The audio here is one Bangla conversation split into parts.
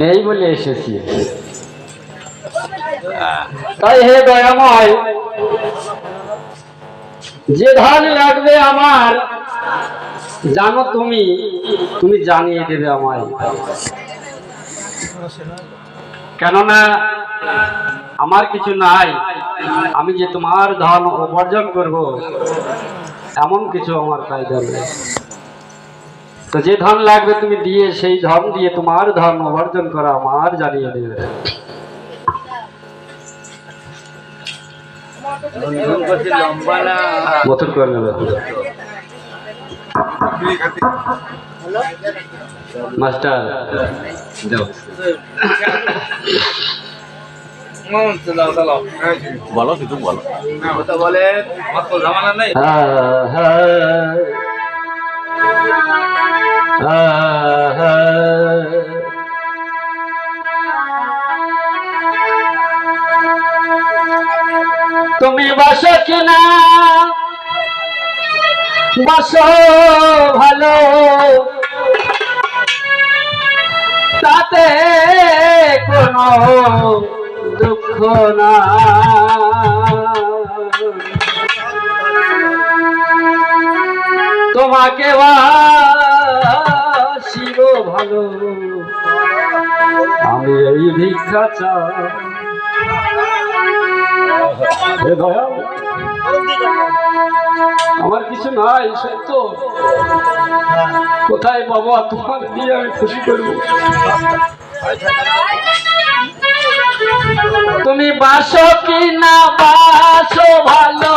নেই বলে এসেছি। তাই হে দয়াময় যে ধান লাগবে আমার জানো তুমি তুমি জানিয়ে দেবে আমায়। কেননা আমার কিছু নাই আমি যে তোমার ধন উপার্জন করব এমন কিছু আমার কায়দা নেই। তো যে ধন লাগবে তুমি দিয়ে সেই ধন দিয়ে তোমার ধর্ম উপার্জন করা আমার জানিয়ে দেবে। বছর করে নেবে। মাস্টার বলো কিছু বলো। বলে নেই হ্যাঁ, হ্যাঁ। তুমি বাসো কিনা? বাসো ভালো। তাতে কোনো দুঃখ না। তোমাকে বাসিব ভালো। আমি এই ভিক্ষা চাই। আমার কিছু নাই সত্য কোথায় বাবা? তোমার দিয়ে আমি খুশি করব। তুমি বাসো কি না বাসো ভালো।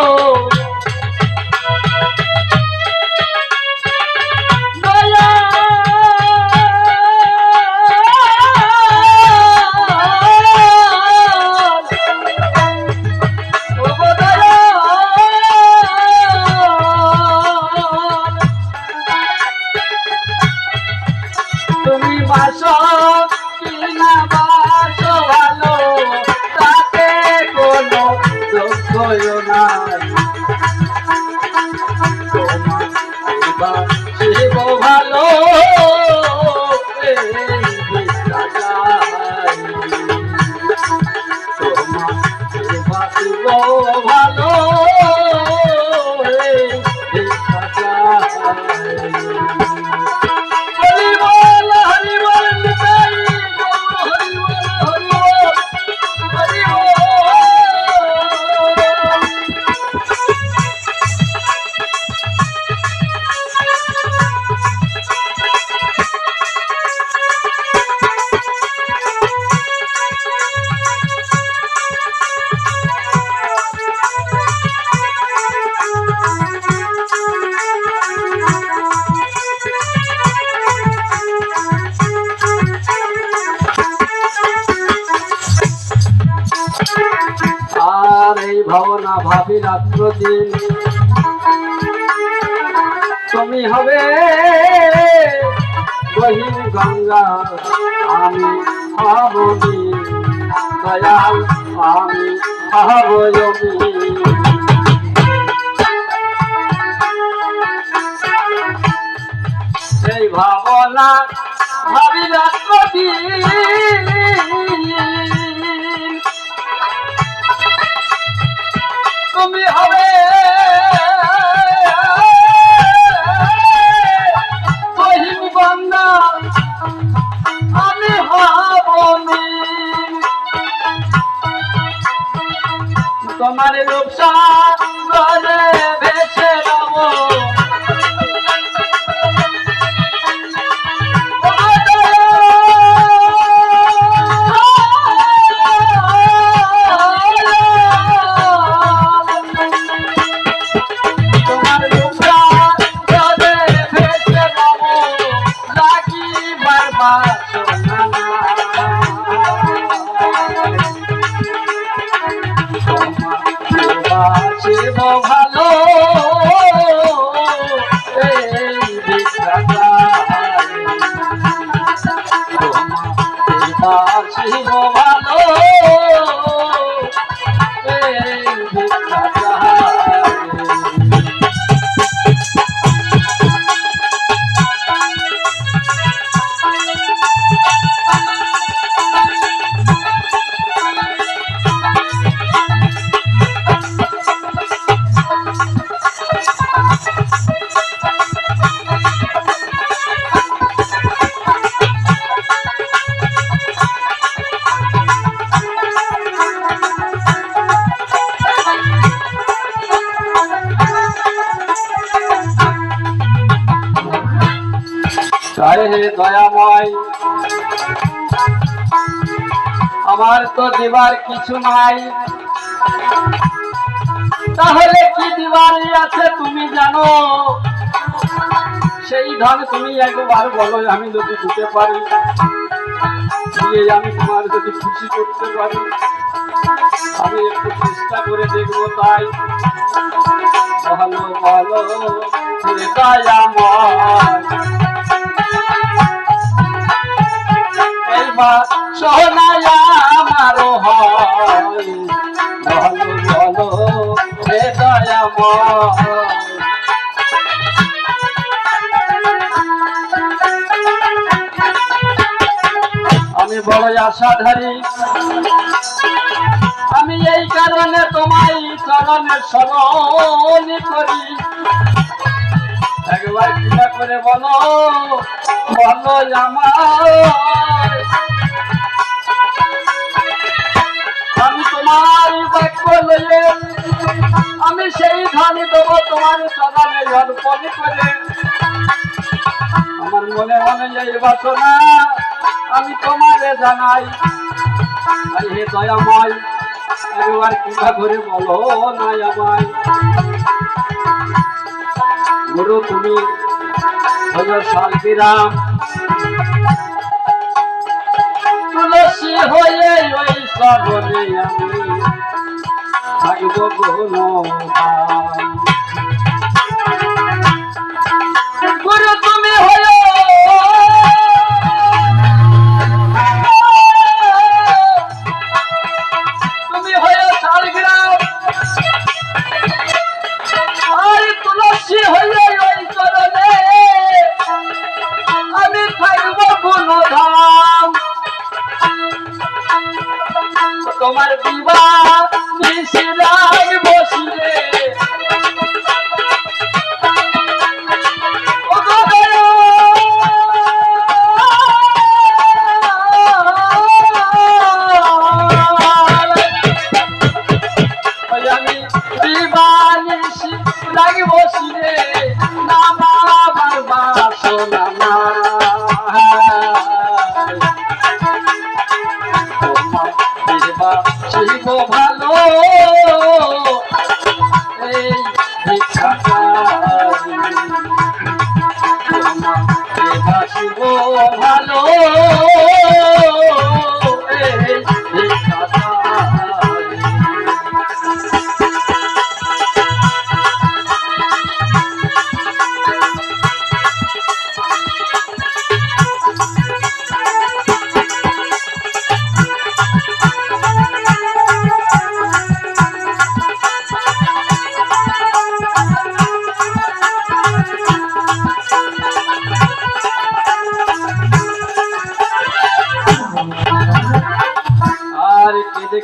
তোমার ভাবনা ভাবি রাত্র দিন তুমি হবে বহিন গঙ্গা আমি হবনি দয়াল আমি হবনি এই ভাবনা ভাবি রাত্র দিন তোমার রূপসা শিব হে দয়াময়। আমার তো দেবার কিছু নাই। তাহলে কি দিবারই আছে তুমি জানো? সেই ধন তুমি একবার বলো, আমি যদি দিতে পারি। দিয়ে আমি তোমার যদি খুশি করতে পারি, আমি একটু চেষ্টা করে দেখব তাই। ভালো ভালো হে দয়াময় এইবার সোনায় আমারও হয়। ভালো ভালো হে দয়াময় বড় আশাধারী। আমি এই কারণে তোমায় চরণে স্মরণ করি। একবার কৃপা করে বলো বলো আমার আমি তোমার বাক্য লইয়ে, আমি সেই ধান দেবো তোমার চরণে অর্পণ করে। আমার মনে মনে এই বাসনা আমি তোমারে জানাই। হে দয়াময়, একবার কৃপা করে বলো নাই আমায়। গুরু, তুমি হলো শান্তিরাম তুলসী হয়ে ওই সবনে আমি। থাকব গুণবান। শিব ভালো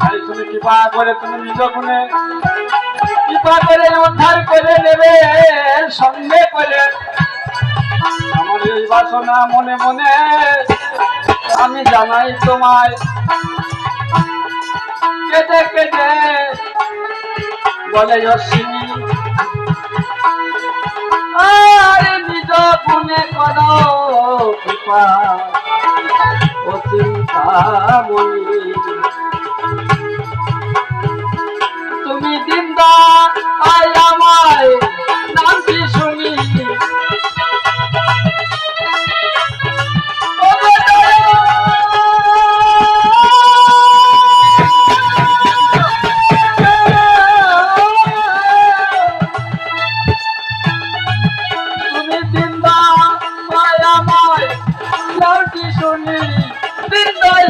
তাই তুমি কৃপা করে তুমি নিজ গুণে কৃপা করে উদ্ধার করে নেবে? সঙ্গে করে। আমার এই বাসনা মনে মনে আমি জানাই তোমায়। কেটে কেটে বলে অশ্বিনী, আর নিজ গুণে করো কৃপা ও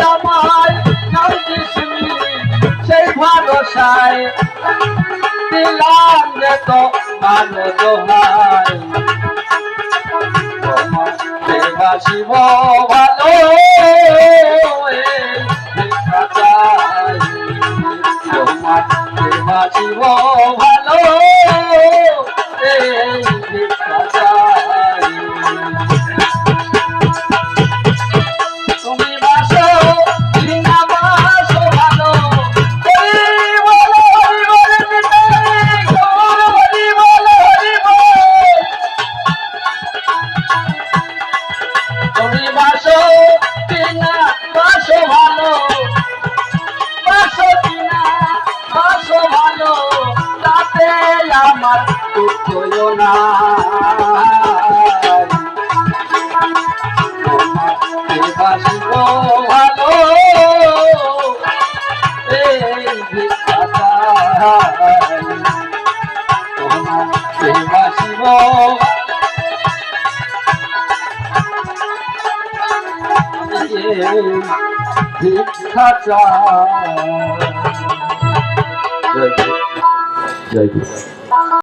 আমায় নামটি শুনি সেই ভরসায় দিলাম যে তো ভালো দোহাই। তোমার শিব ভালো। না বাসিব ভালো তোমাকে ভিক্ষা চাই। জয় গুরু